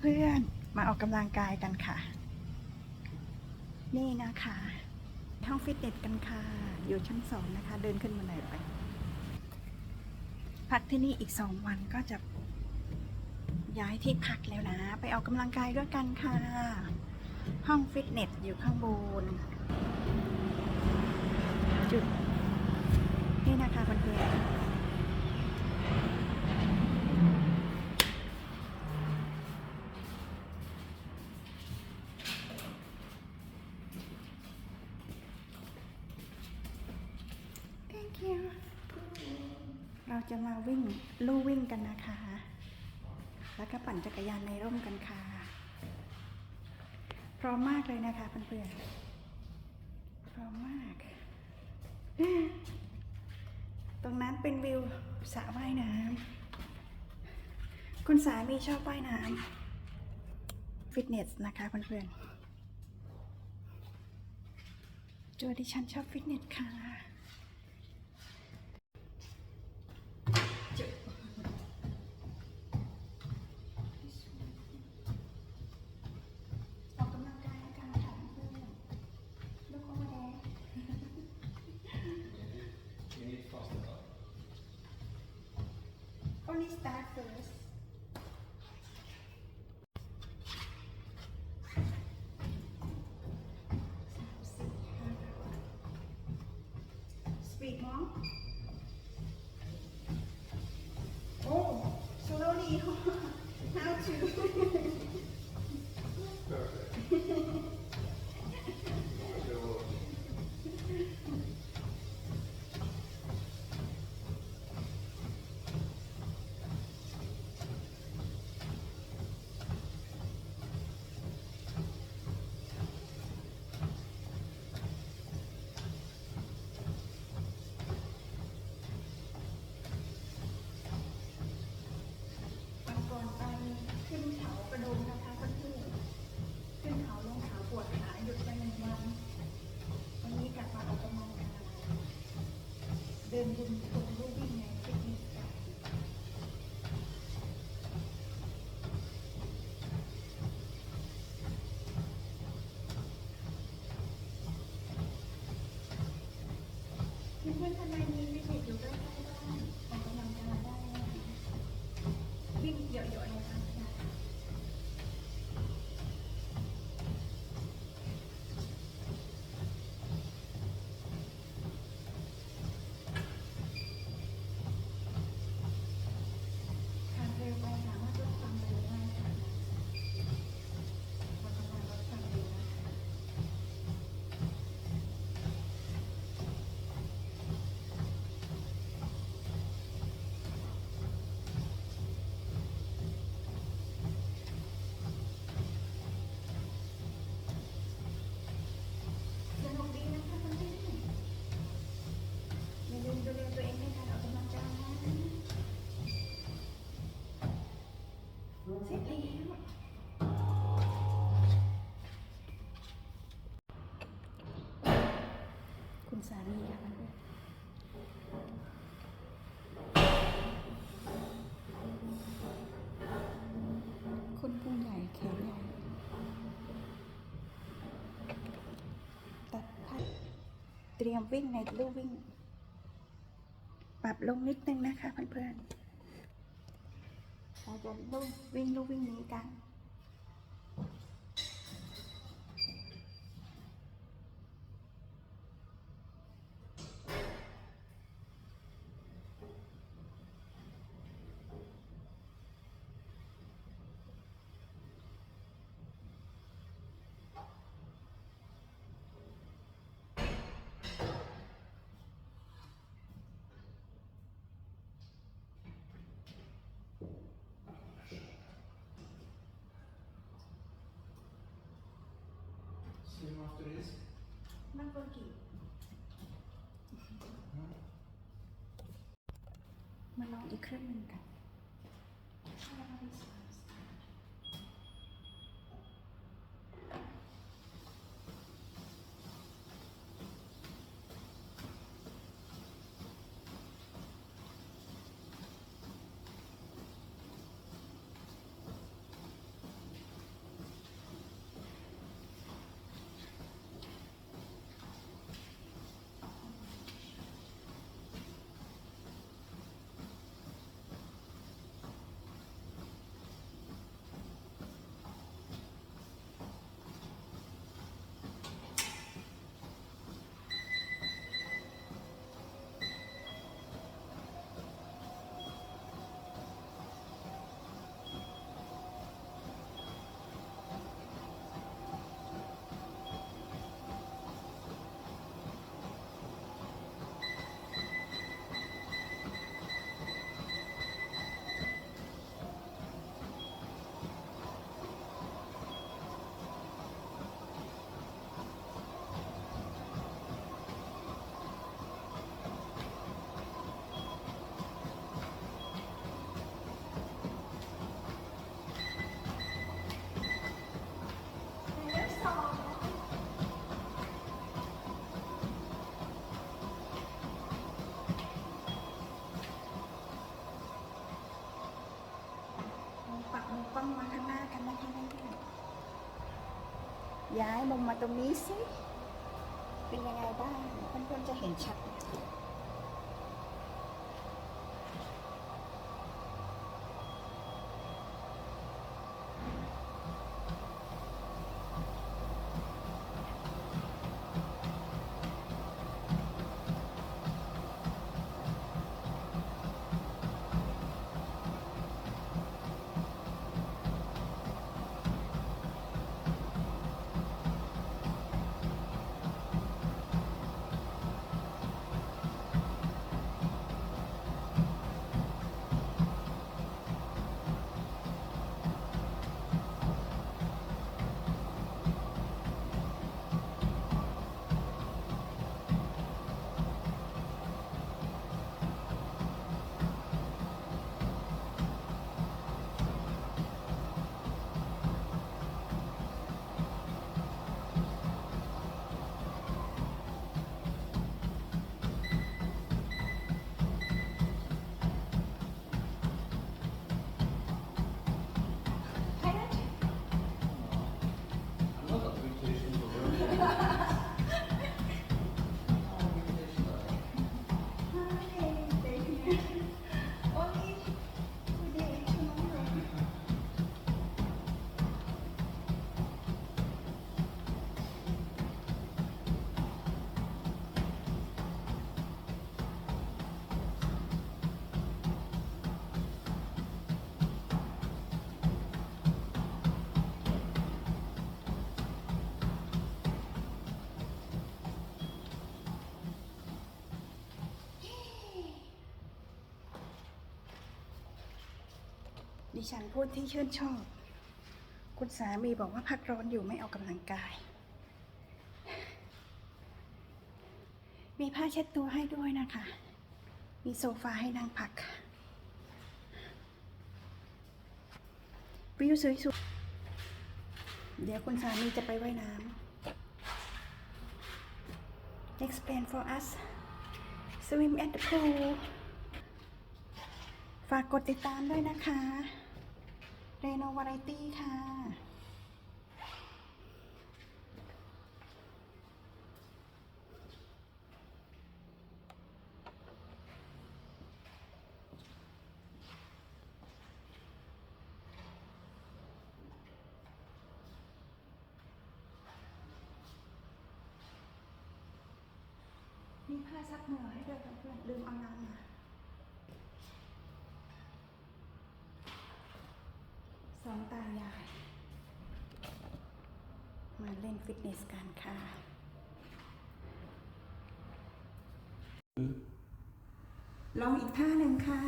เพื่อนๆ มาออกกำลังกายกันค่ะ นี่นะคะ ห้องฟิตเนสกันค่ะ อยู่ชั้นสองนะคะ เดินขึ้นมาหน่อยไป พักที่นี่อีกสองวันก็จะย้ายที่พักแล้วนะ ไปออกกำลังกายด้วยกันค่ะ ห้องฟิตเนสอยู่ข้างบน จุด นี่นะคะเพื่อนๆ Thank you เรา จะมาวิ่งลู่วิ่งกันนะคะ แล้วก็ปั่นจักรยานในร่มกันค่ะ พร้อมมากเลยนะคะเพื่อนๆ พร้อมมาก ตรงนั้นเป็นวิวสระว่ายน้ำ คุณสามีชอบว่ายน้ำ ฟิตเนสนะคะเพื่อนๆ ตัวดิฉันชอบฟิตเนสค่ะ popcorn is that first. Sweet mom. Oh, slowly. How to? สามีค่ะคุณพุงใหญ่แขนใหญ่ตัดพัดเตรียมวิ่งในลู่วิ่ง ปรับลงนิดนึงนะคะเพื่อนๆเราจะลู่วิ่งลู่วิ่งนี้กัน Swim after this. มันเบอร์กี่มาลองอีกเครื่องหนึ่งกันย้าย มุมมาตรงนี้สิ เป็นยังไงบ้างเพื่อนๆจะเห็นชัดไหม ดิฉันพูดที่ชื่นชอบ คุณสามีบอกว่าพักร้อนอยู่ไม่ออกกำลังกาย มีผ้าเช็ดตัวให้ด้วยนะคะ มีโซฟาให้นั่งพักวิวสวยๆเดี๋ยวคุณสามีจะไปว่ายน้ำ Next plan for us swim at the pool ฝากกดติดตามด้วยนะคะ เรโนวาไรตี้ค่ะ มีผ้าซักเหงื่อให้ด้วยเพื่อนลืมเอาน้ำมา องตายาย มาเล่นฟิตเนสกันค่ะลองอีกท่าหนึ่งค่ะ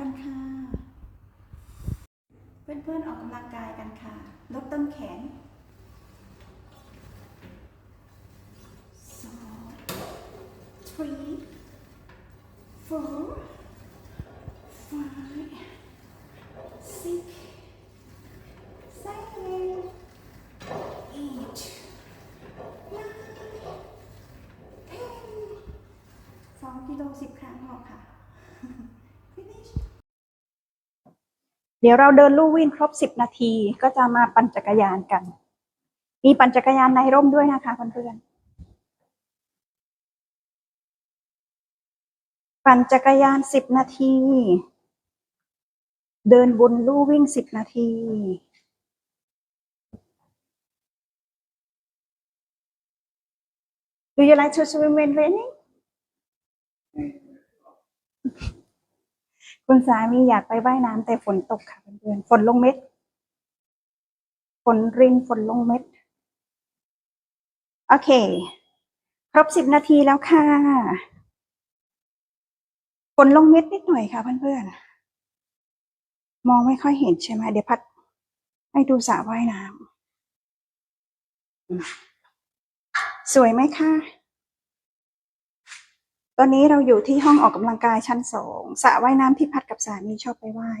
กันค่ะ เพื่อนๆออกกำลังกายกันค่ะ ลดต้นแขนสอง three four five six seven eight nine ten สองกิโลสิบค่ะ เดี๋ยวเราเดินลู่วิ่งครบสิบนาทีก็จะมาปั่นจักรยานกัน มีปั่นจักรยานในร่มด้วยนะคะเพื่อนๆ ปั่นจักรยานสิบนาที เดินบนลู่วิ่งสิบนาที Do you like to swim when raining? คุณสามีอยากไปว่ายน้ำแต่ฝนตกค่ะเพื่อนๆฝนลงเม็ด ฝนรินฝนลงเม็ด โอเค ครบสิบนาทีแล้วค่ะ ฝนลงเม็ดนิดหน่อยค่ะเพื่อนๆ มองไม่ค่อยเห็นใช่ไหมเดี๋ยวพัด ให้ดูสระว่ายน้ำสวยไหมคะ ตอนนี้เราอยู่ที่ห้องออกกำลังกายชั้นสองสระว่ายน้ำที่พัดกับสามีชอบไปว่าย